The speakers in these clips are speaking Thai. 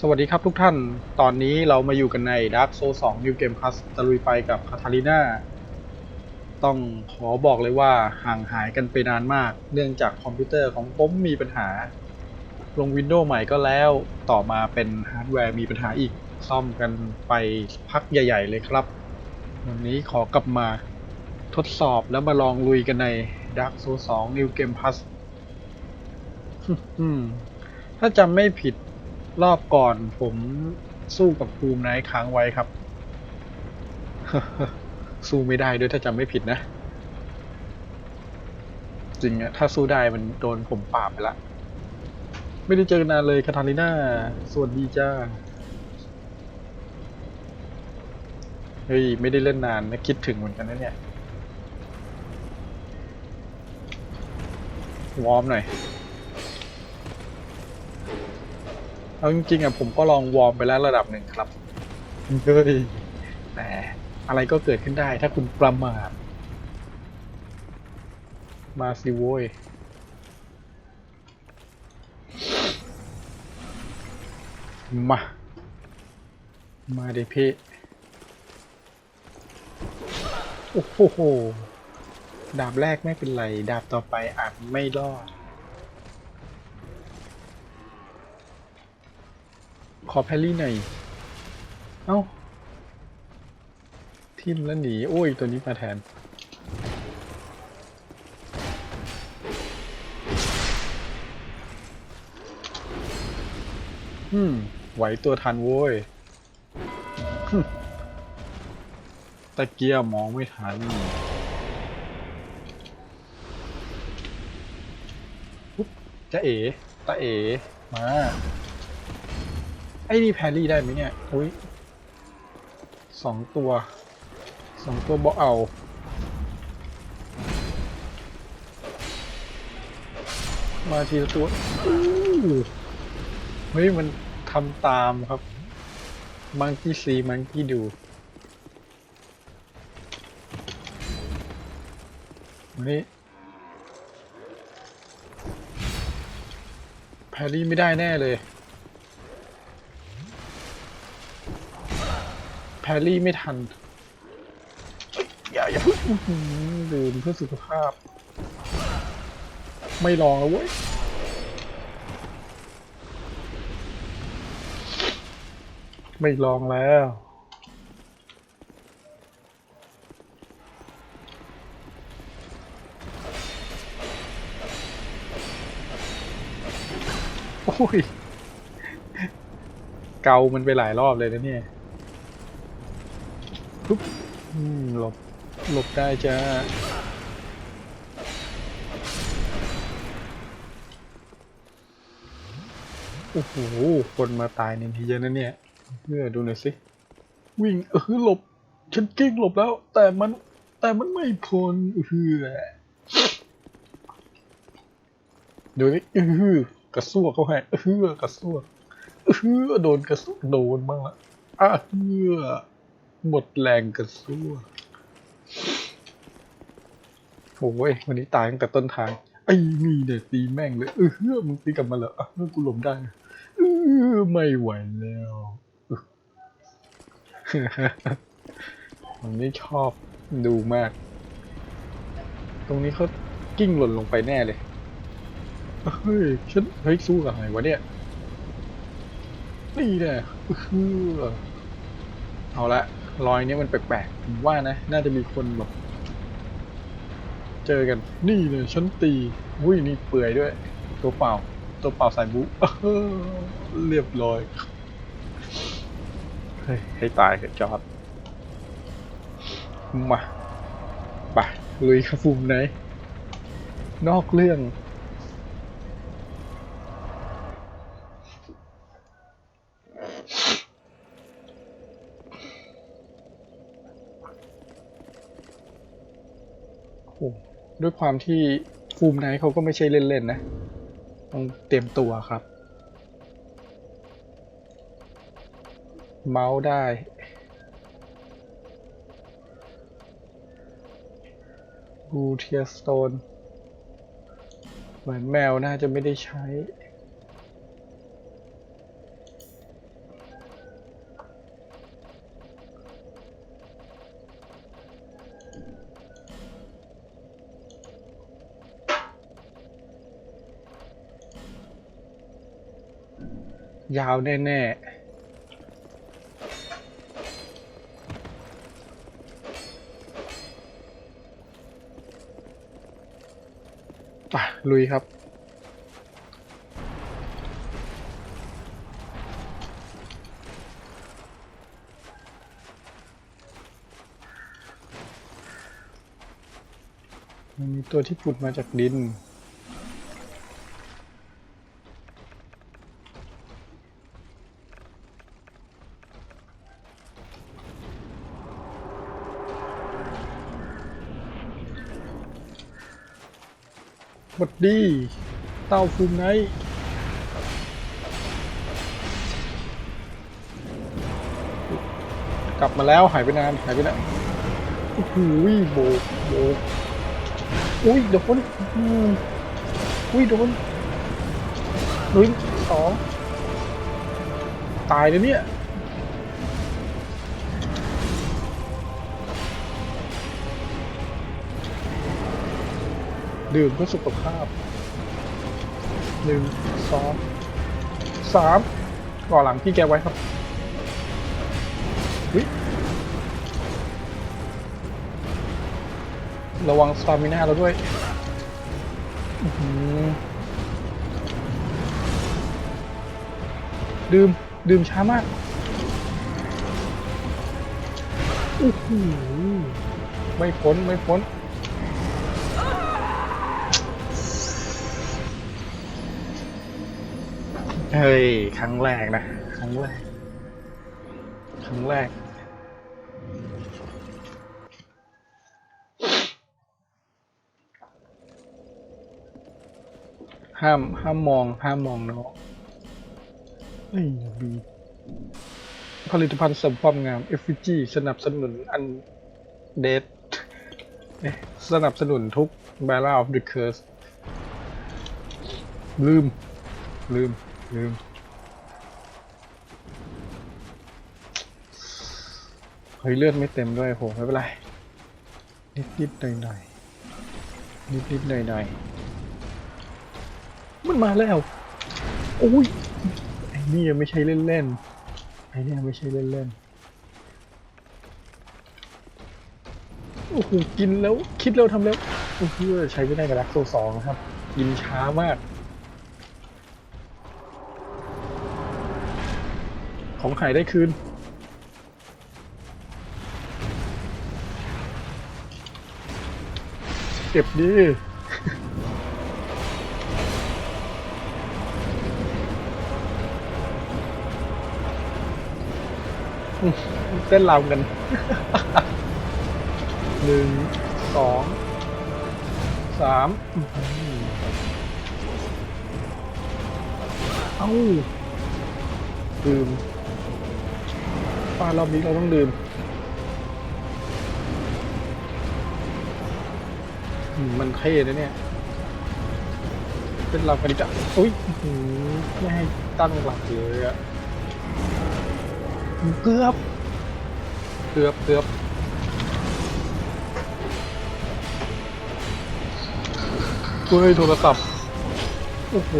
สวัสดีครับทุกท่าน ตอนนี้เรามาอยู่กันใน Dark Souls 2 New Game Plus ตะลุยไฟกับคาทาลิน่า ต้องขอบอกเลยว่าห่างหายกันไปนานมาก เนื่องจากคอมพิวเตอร์ของผมมีปัญหา ลง Windows ใหม่ก็แล้ว ต่อมาเป็นฮาร์ดแวร์มีปัญหาอีก ซ่อมกันไปพักใหญ่ ๆ เลยครับ วันนี้ขอกลับมาทดสอบแล้วมาลองลุยกันใน Dark Souls 2 New Game Plus ถ้าจำไม่ผิด รอบก่อนผมสู้กับภูมิไนท์ค้างไว้ครับ สู้ไม่ได้ด้วยถ้าจำไม่ผิดนะ จริงอะถ้าสู้ได้มันโดนผมปราบไปละ ไม่ได้เจอกันนานเลยคาทาลิน่าสวัสดีจ้า เฮ้ย ไม่ได้เล่นนานนะคิดถึงเหมือนกันนะเนี่ยวอร์มหน่อย เอาจริงๆอะผมก็ลองวอร์มไปแล้วระดับหนึ่งครับเฮ้ยแต่อะไรก็เกิดขึ้นได้ถ้าคุณประมาทมาสิโว้ยมา มาเดพี่ โอ้โห ดาบแรกไม่เป็นไร ดาบต่อไปอาจไม่รอด ขอแพลลี่หน่อย เอ้า ทิมแล้วหนี โอ้ย ตัวนี้มาแทน อืม ไหวตัวทันโว้ยตะเกียมองไม่ทันปุ๊บจะเอ๋ตาเอ๋มา ไอ้นี่แพรี่ได้ไหมเนี่ย อุ้ยสองตัวสองตัวบอเอา มาทีละตัวเฮ้ย มันทำตามครับ มังกี้ซีมังกี้ดูนี่แพรรี่ไม่ได้แน่เลย แพรรี่ไม่ทัน อย่าอย่าเพิ่งอื้อหือดื่มเพื่อสุขภาพ ไม่ลองแล้วเว้ยไม่ลองแล้วโอ้ย เกามันไปหลายรอบเลยนะเนี่ยปุ๊บอืม หลบ หลบได้จ้าโอ้โห คนมาตายในทีเยอะนะเนี่ยเพื่อดูหน่อยสิ วิ่งเออหลบ ฉันกิ้งหลบแล้ว แต่มัน แต่มันไม่พ้นเออดูนี่เออกระซวกเขาให้เออกระซวกเออโดนกระซวกโดนบ้างละอะเออ หมดแรงกระสู้โอ้ยวันนี้ตายตั้งแต่ต้นทาง ไอ้นี่เนี่ยตีแม่งเลยเออเฮ้อมึงตีกลับมาเหรอเออกูหลบได้เออไม่ไหวแล้วผมนี่ชอบดูมาก ตรงนี้เขากิ้งหล่นลงไปแน่เลย เฮ้ยฉันเฮ้ยสู้กับอะไรวะเนี่ย นี่แน่เออเอาละ รอยนี้มันแปลกๆผมว่านะ น่าจะมีคนแบบเจอกัน นี่เลยฉันตีวุ้ยนี่เปื่อยด้วย ตัวเปล่า ตัวเปล่าใส่บุเออเรียบร้อย เฮ้ย ให้ตายเถอะจอดมาไปลุยครับฟุมไหน นอกเรื่อง โอ้โห ด้วยความที่ฟูมไนท์เขาก็ไม่ใช่เล่น ๆ นะ ต้องเตรียมตัวครับ เมาส์ได้ บูเทียสโตน เหมือนแมวน่าจะไม่ได้ใช้ ยาวแน่ๆไปลุยครับ มันมีตัวที่ผุดมาจากดิน หมดดีเต้าฟูงไงกลับมาแล้วหายไปนานหายไปนานโอ้โหโบกโบกอุ้ยโดนอุ้ยโดนหนึ่งสองตายเลยเนี่ย ดื่มเพื่อสุขภาพหนึ่งสองสามก่อหลังพี่แกไว้ครับวิระวังสตามิน่าเราด้วยดื่ม ดื่มช้ามากโอ้โหไม่พ้น ไม่พ้น เฮ้ย ครั้งแรกนะ ครั้งแรก ครั้งแรก ห้าม ห้ามมอง ห้ามมองเนาะเอ้ยบีผลิตภัณฑ์เสริมความงาม FG สนับสนุนอันเดดสนับสนุนทุก b a r r a of the Curse ลืม ลืม ลืมเฮ้ยเลือดไม่เต็มด้วยโหไม่เป็นไรนิดนิดหน่อยหน่อยนิดนิดหน่อยหน่อยมันมาแล้วโอ้ยไอ้นี่ยังไม่ใช่เล่นเล่นๆไอ้นี่ไม่ใช่เล่นเล่นๆโอ้โหกินแล้วคิดแล้วทำแล้วโอ้โหใช้ไม่ได้กับรักโซสองครับ กินช้ามาก ของขายได้คืน เก็บดิเต้นรำกันหนึ่งสองสามอื้อหือเอ้าดื่มารอบนี้เราต้องดื่มมันเท่นะเนี่ย เป็นเรากันดีจ้ะอุ้ยไม่ให้ตั้งหลักเลยอะเกือบ เกือบเกือบช่วยโทรศัพท์ โอ้โห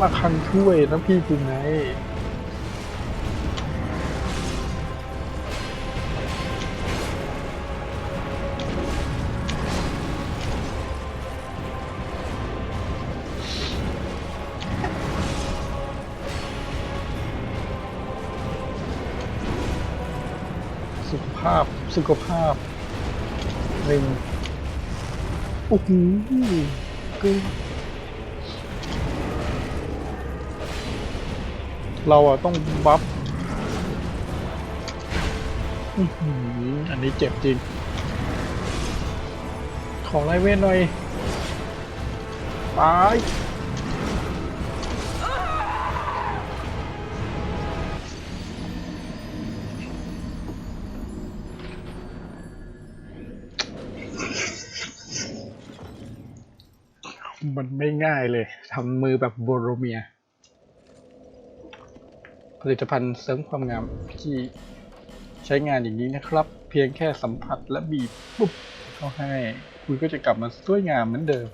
มาคันช่วยนะพี่คุณไง สุขภาพหนึ่งโอ้โหเกินเราอะต้องบัฟอันนี้เจ็บจริง ขอไลเวทหน่อย ตาย ไม่ง่ายเลยทำมือแบบโบโรเมีย ผลิตภัณฑ์เสริมความงามที่ใช้งานอย่างนี้นะครับ เพียงแค่สัมผัสและบีบปุ๊บเข้าให้ คุณก็จะกลับมาสวยงามเหมือนเดิม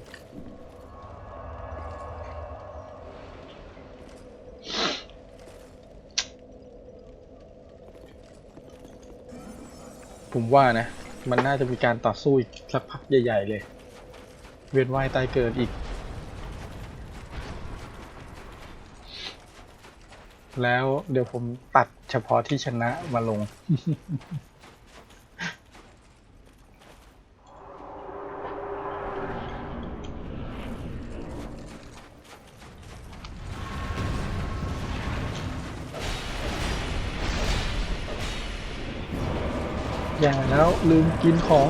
ผมว่านะ มันน่าจะมีการต่อสู้อีกสักพักใหญ่ ๆ เลย เวียนว่ายตายเกิดอีก แล้วเดี๋ยวผมตัดเฉพาะที่ชนะมาลง อย่าแล้วลืมกินของ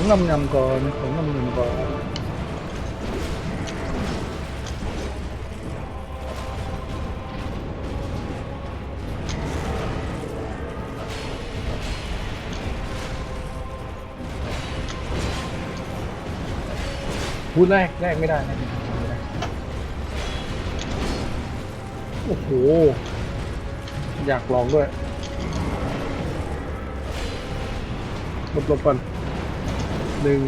ของงำงำก่อน ของงำงำก่อน พูดแรกแรกไม่ได้แรกไม่ได้ไม่ได้โอ้โห อยากลองด้วยหลบหลบก่อน หนึ่ง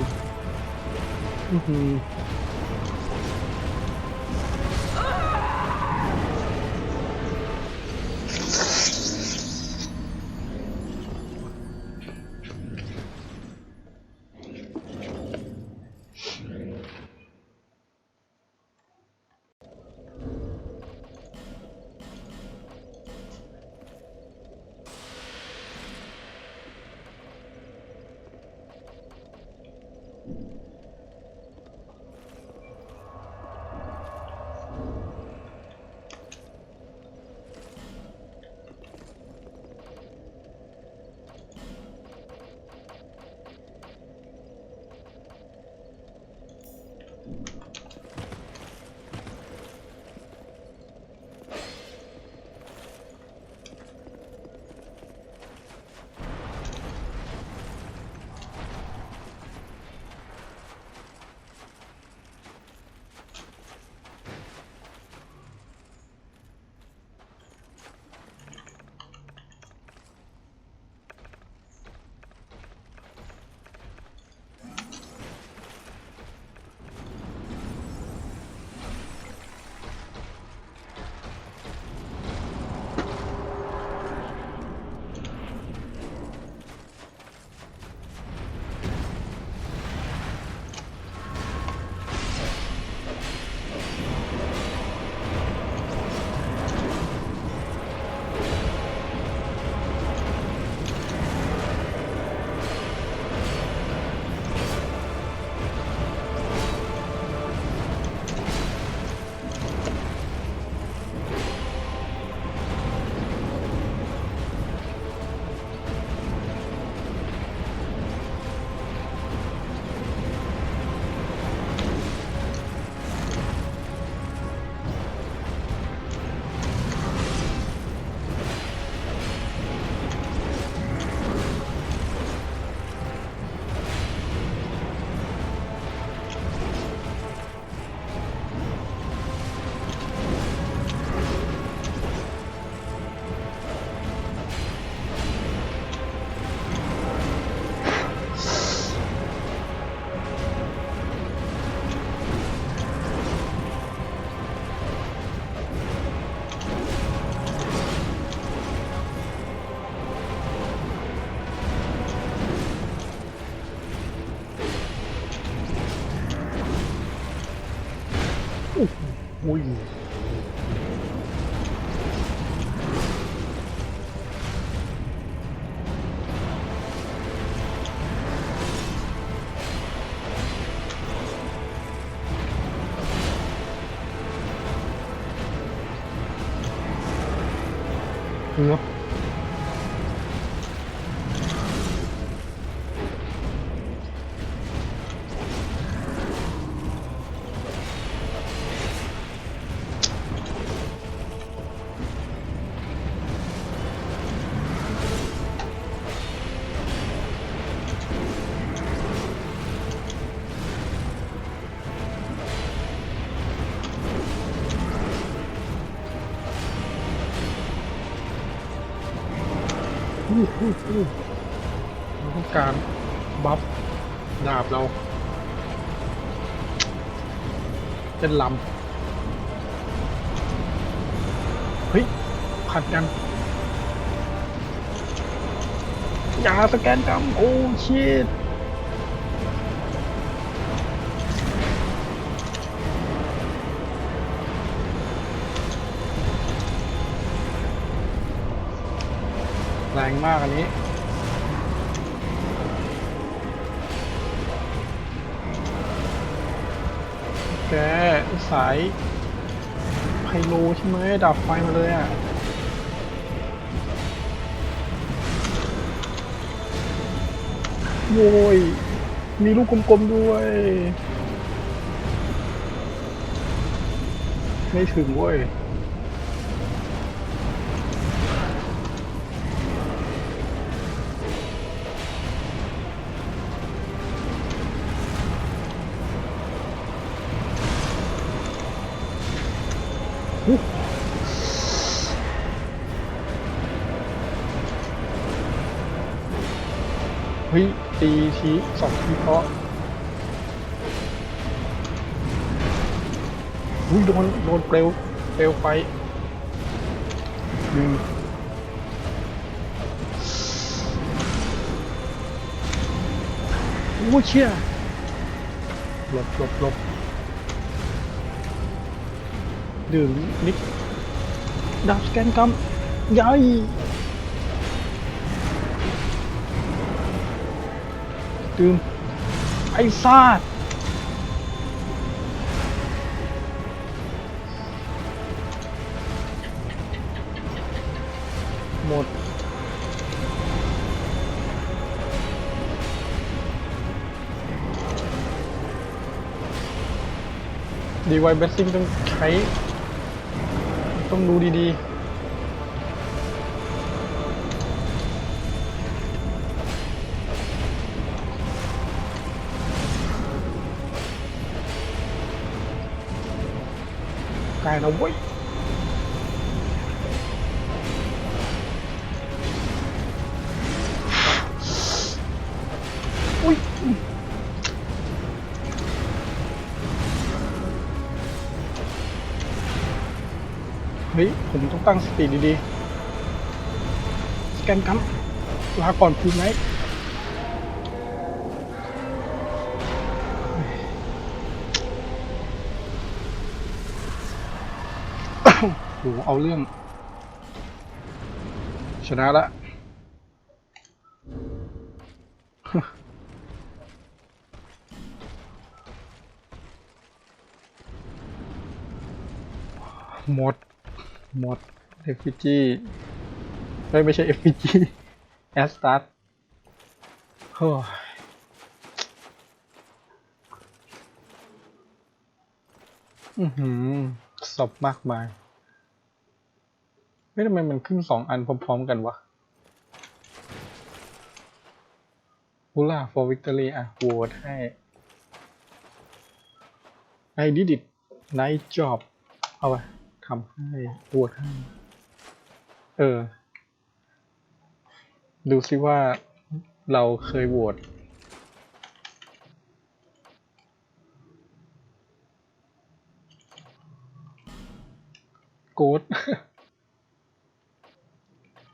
อื้อ เราต้องการบัฟดาบเราเป็นลำเฮ้ยผัดกัน อย่าสแกนกรรโอ้ชิต รงมากอันนี้ แกสายไพโลใช่ไหมดับไฟมาเลยอะโว้ยมีลูกกลมๆด้วย ไม่ถึงเว้ยเฮ้ย สองทีเพราะอุ้ยโดนโดนเปลวเปลวไฟดึงโอ้เชี่ยหลบหลบหลบดื่มนิกดับสแกนกรรมืมไอ้ซาดหมดดีไวเบสซิ่งต้องใช้ ต้องดูดีๆ ไกลแล้วเว้ยอุ้ยเฮ้ย ผมต้องตั้งสติดีๆ สแกนกัมลาก่อนภูมิไหม โหเอาเรื่อง ชนะละหมด หมด FPG ไม่ไม่ใช่ FPG แอสตัสโอ้ยอือหือสอบมากมาย ไม่ทำไมมันขึ้นสองอันพร้อมๆกันวะฮูล่า for victory อะโหวตให้ I did it nice job เอาไปทำให้โหวตให้ เออ ดูซิว่าเราเคยโหวตโกด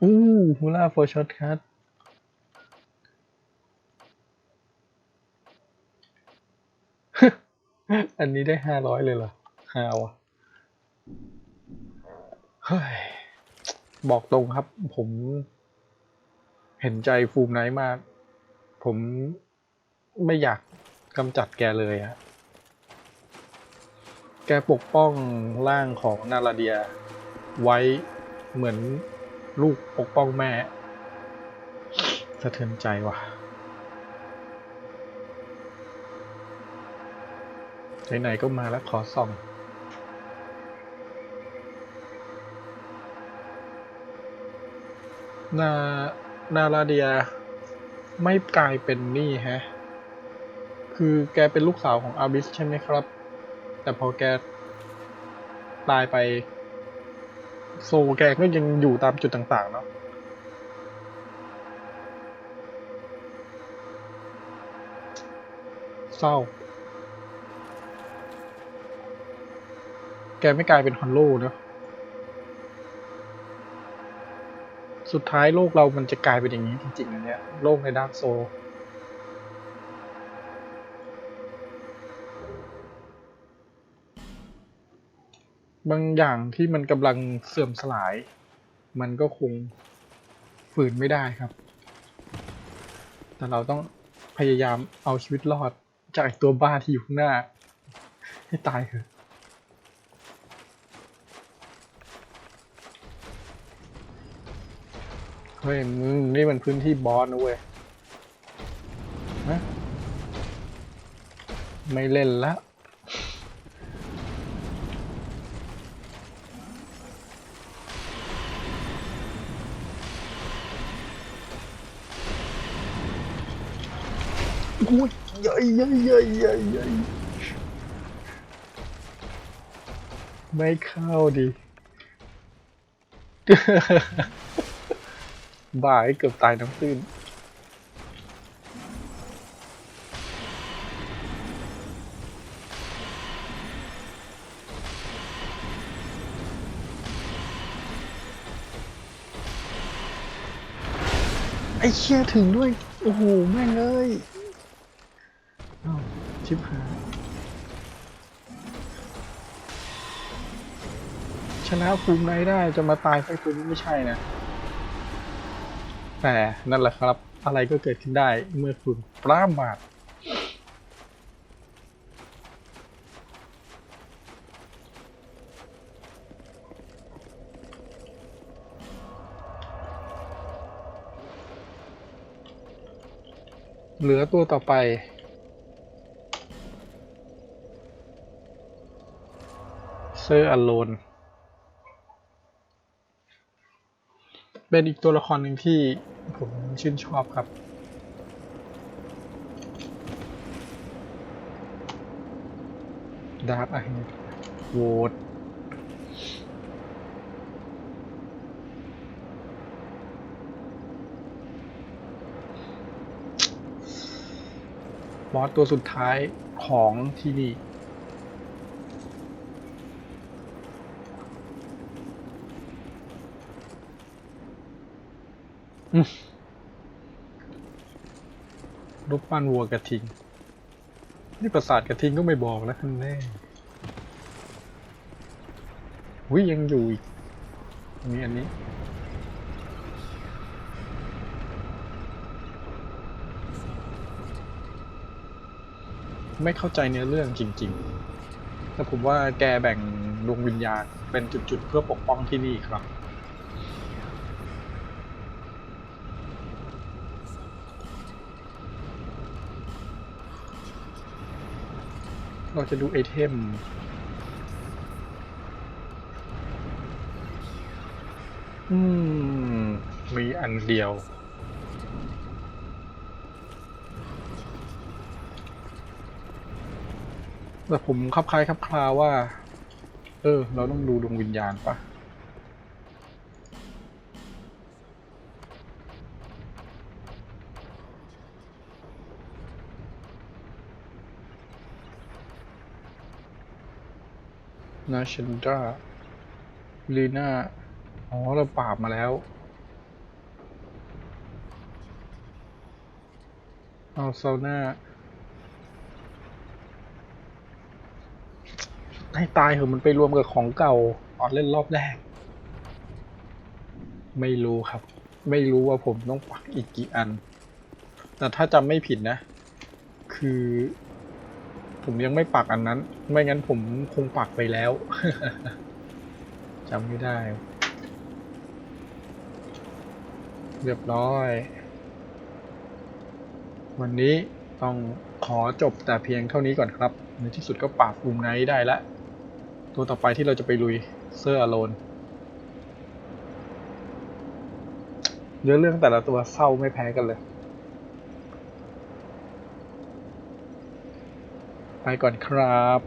อู้ฮูล่า for shortcut อันนี้ได้ห้าร้อยเลยเหรอห้าวะเฮ้ย บอกตรงครับ ผม เห็นใจฟูมไนท์มาก ผมไม่อยากกำจัดแกเลยอะแกปกป้องร่างของนาราเดียไว้เหมือน ลูกปกป้องแม่ สะเทือนใจว่ะไหนๆก็มาแล้วขอส่องนานาราเดียไม่กลายเป็นนี่ฮะ คือแกเป็นลูกสาวของอาบิสใช่ไหมครับ แต่พอแกตายไป โซแกก็ยังอยู่ตามจุดต่างๆเนาะเศร้า แกไม่กลายเป็นฮอนโลเนะ สุดท้ายโลกเรามันจะกลายเป็นอย่างนี้จริงๆนะเนี่ยโลกในดาร์กโซ บางอย่างที่มันกำลังเสื่อมสลาย มันก็คงฝืนไม่ได้ครับ แต่เราต้องพยายามเอาชีวิตรอดจากตัวบ้าที่อยู่ข้างหน้า ให้ตายเถอะเฮ้ยมึงนี่มันพื้นที่บอสนะเว้ยนะไม่เล่นละ อ้ยใหญ่ใหญ่ใหญ่ใหญ่ใหญ่ไม่เข้าดิบ้าให้เกือบตายน้ำตื้นไอ้เชี่ยถึงด้วย โอ้โห แม่งเอ้ย อ้าวชิบหายชนะฟูมไนได้จะมาตายไฟฟูมไม่ใช่นะ แต่นั่นแหละครับ อะไรก็เกิดขึ้นได้เมื่อคุณปรามาทเหลือตัวต่อไป เซอร์อโลนเป็นอีกตัวละครหนึ่งที่ผมชื่นชอบครับ ดาร์กอะโหวตบอสตัวสุดท้ายของที่นี่ รูปปั้นวัวกระทิง นี่ประสาทกระทิงก็ไม่บอกแล้วคันแน่วิยังอยู่อีกมีอันนี้ ไม่เข้าใจเนื้อเรื่องจริงๆ แต่ผมว่าแกแบ่งดวงวิญญาณเป็นจุดๆ เพื่อปกป้องที่นี่ครับ เราจะดูไอเทม อืม มีอันเดียว แต่ผมคับคล้ายคับคลาว่า เออ เราต้องดูดวงวิญญาณปะ นาชันดราลีน่า อ๋อ เราปราบมาแล้ว เอาโซน่า ให้ตายเหอะมันไปรวมกับของเก่าตอเล่นรอบแรก ไม่รู้ครับ ไม่รู้ว่าผมต้องปักอีกกี่อัน แต่ถ้าจำไม่ผิดนะ คือ ผมยังไม่ปักอันนั้น ไม่งั้นผมคงปักไปแล้วจำไม่ได้ เรียบร้อย วันนี้ต้องขอจบแต่เพียงเท่านี้ก่อนครับ ในที่สุดก็ปราบกลุ่มไนท์ได้แล้วตัวต่อไปที่เราจะไปลุยเซอร์อโลนเนื้อเรื่องแต่ละตัวเศร้าไม่แพ้กันเลย ไปก่อนครับ